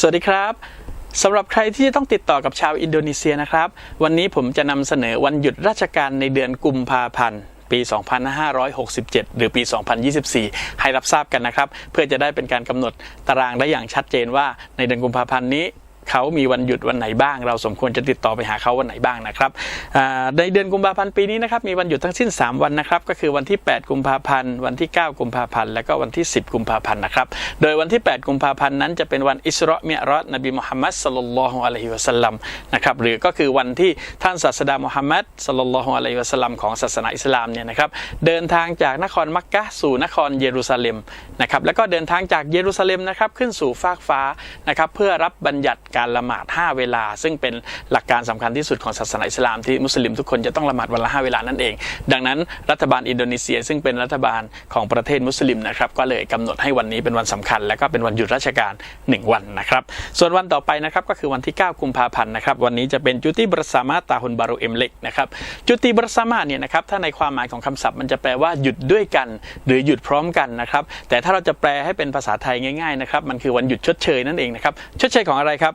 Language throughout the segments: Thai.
สวัสดีครับสำหรับใครที่จะต้องติดต่อกับชาวอินโดนีเซียนะครับ วันนี้ผมจะนำเสนอวันหยุดราชการในเดือนกุมภาพันธ์ปี 2567 หรือปี 2024 ให้รับทราบกันนะครับ เพื่อจะได้เป็นการกำหนดตารางได้อย่างชัดเจนว่าในเดือนกุมภาพันธ์นี้ เขามีวันหยุดวันไหนบ้าง เราสมควรจะติดต่อไปหาเขาวันไหนบ้างนะครับในเดือนกุมภาพันธ์ปีนี้นะครับมีวันหยุดทั้งสิ้น 3 วันนะครับก็คือวันที่ 8 กุมภาพันธ์ วันที่ 9 กุมภาพันธ์และก็วันที่ 10 กุมภาพันธ์นะครับโดยวันที่ 8 กุมภาพันธ์นั้นจะเป็นวันอิสราะมิอ์เราะห์นบีมุฮัมมัดสลลัลลอฮุอะลัยฮิวะสัลลัมนะครับหรือก็คือวันที่ท่านศาสดามุฮัมมัดสลลัลลอฮุอะลัยฮิวะสัลลัมของศาสนาอิสลามเนี่ยนะครับเดินทางจากนครมักกะสู่นครเยรูซาเล็มนะครับแล้วก็เดินทางจากเยรูซาเล็มนะครับขึ้นสู่ฟากฟ้านะครับเพื่อรับบัญญัติการละหมาด 5 เวลา ซึ่งเป็นหลักการสำคัญที่สุดของศาสนาอิสลามที่มุสลิมทุกคนจะต้องละหมาดวันละ 5 เวลานั่นเอง ดังนั้นรัฐบาลอินโดนีเซีย ซึ่งเป็นรัฐบาลของประเทศมุสลิมนะครับก็เลยกำหนดให้วันนี้เป็นวันสำคัญ และก็เป็นวันหยุดราชการ 1 วันนะครับ ส่วนวันต่อไปนะครับก็คือวันที่ 9 กุมภาพันธ์นะครับวันนี้จะเป็นจุติบรสามาตาฮุนบารุเอมเล็กนะครับจุติบรสามาเนี่ยนะครับถ้าในความหมายของคำศัพท์มันจะแปลว่าหยุดด้วยกัน หรือหยุดพร้อมกันนะครับแต่ถ้าเราจะแปลให้เป็นภาษาไทยง่ายๆนะครับมันคือวันหยุดชดเชยนั่นเองนะครับชดเชยของอะไรครับ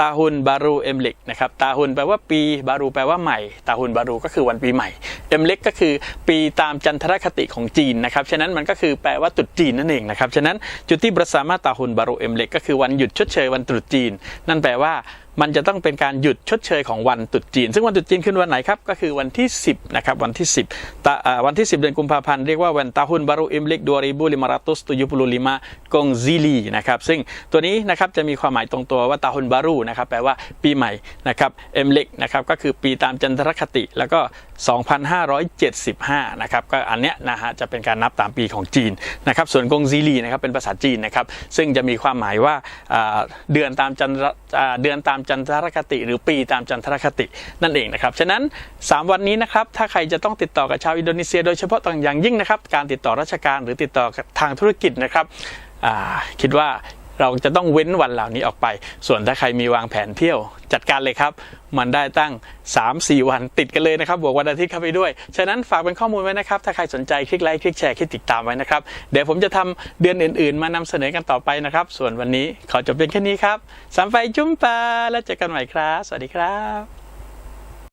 ตาฮุนบารูเอ็มเล็กนะครับตาฮุนแปลว่าปีบารูแปลว่าใหม่ตาฮุนบารูก็คือวันปีใหม่เอ็มเล็กก็คือปีตามจันทรคติของจีนนะครับฉะนั้นมันก็คือแปลว่าตรุษจีนนั่นเองนะครับฉะนั้นจุดที่ประสามาตาฮุนบารูเอ็มเล็กก็คือวันหยุดชดเชยวันตรุษจีน นั่นแปลว่ามันจะต้องเป็นการหยุดชดเชยของวันตรุษจีน ซึ่งวันตรุษจีนขึ้นวันไหนครับก็คือวันที่ 10นะครับวันที่ 10ตะอ่าวันที่ 10 เดือนกุมภาพันธ์เรียกว่าวันตาฮุนบารูอิมเล็กดัวริบุลิมาราตุสตุยุปุลุลิมากงซิลีนะครับซึ่งตัวนี้นะครับจะมีความหมายตรงตัวว่าตาฮุนบารูนะครับแปลว่าปีใหม่นะครับเอ็มเล็กนะครับก็คือปีตามจันทรคติแล้วก็ 2575 นะครับก็อันเนี้ยนะฮะจะเป็นการนับตามปีของจีนนะครับส่วนกงซีลีนะครับเป็นภาษาจีนนะครับซึ่งจะมีความหมายว่าเดือนตามจันทรเดือนตามจันทรคติ หรือปีตามจันทรคตินั่นเองนะครับฉะนั้น 3 วันนี้นะครับถ้าใครจะต้องติดต่อกับชาวอินโดนีเซีย โดยเฉพาะต่างอย่างยิ่งนะครับการติดต่อราชการหรือติดต่อทางธุรกิจนะครับคิดว่า เราจะต้องเว้นวันเหล่านี้ออกไป ส่วนถ้าใครมีวางแผนเที่ยวจัดการเลยครับ มันได้ตั้ง 3-4 วันติดกันเลยนะครับบวกวันอาทิตย์เข้าไปด้วย ฉะนั้นฝากเป็นข้อมูลไว้นะครับ ถ้าใครสนใจคลิกไลค์คลิกแชร์คลิกติดตามไว้นะครับ เดี๋ยวผมจะทำเดือนอื่นๆ มานำเสนอกันต่อไปนะครับ ส่วนวันนี้ขอจบเพียงแค่นี้ครับสามไฟจุ้มปาแล้วเจอกันใหม่ครับ สวัสดีครับ